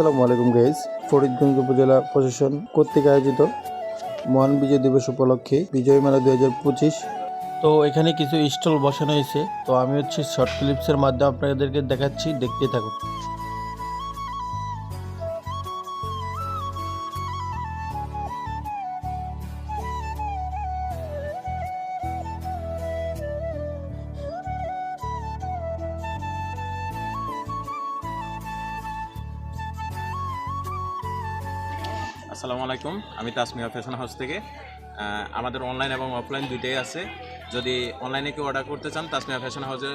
আসসালামু আলাইকুম গাইজ ফরিদগঞ্জ উপজেলা প্রশাসন কর্তৃক আয়োজিত মহান বিজয় দিবস উপলক্ষে বিজয় মেলা দুই হাজার পঁচিশ। তো এখানে কিছু স্টল বসানো হয়েছে। তো আমি হচ্ছে শর্ট ক্লিপসের মাধ্যমে আপনাদেরকে দেখাচ্ছি। দেখতে থাকুন। আসসালামু আলাইকুম, আমি তাসমিয়া ফ্যাশন হাউস থেকে। আমাদের অনলাইন এবং অফলাইন দুইটাই আছে। যদি অনলাইনে কেউ অর্ডার করতে চান, তাসমিয়া ফ্যাশন হাউসে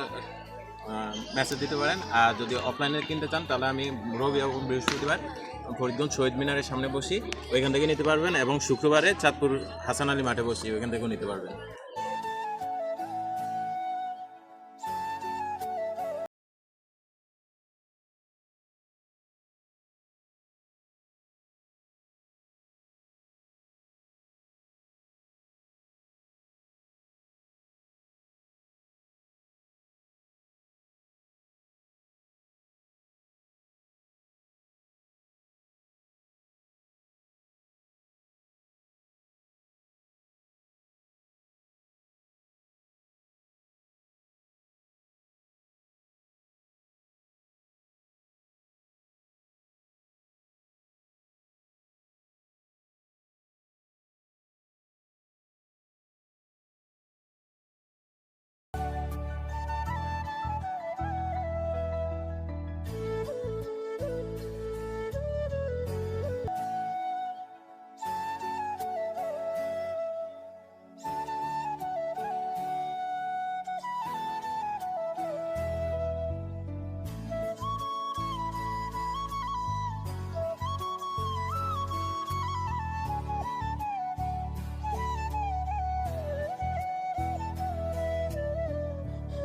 মেসেজ দিতে পারেন। আর যদি অফলাইনে কিনতে চান, তাহলে আমি রবি এবং বৃহস্পতিবার ফরিদগঞ্জ শহীদ মিনারের সামনে বসি। ওইখান থেকে নিতে পারবেন এবং শুক্রবারে চাঁদপুর হাসান আলী মাঠে বসি, ওইখান থেকেও নিতে পারবেন।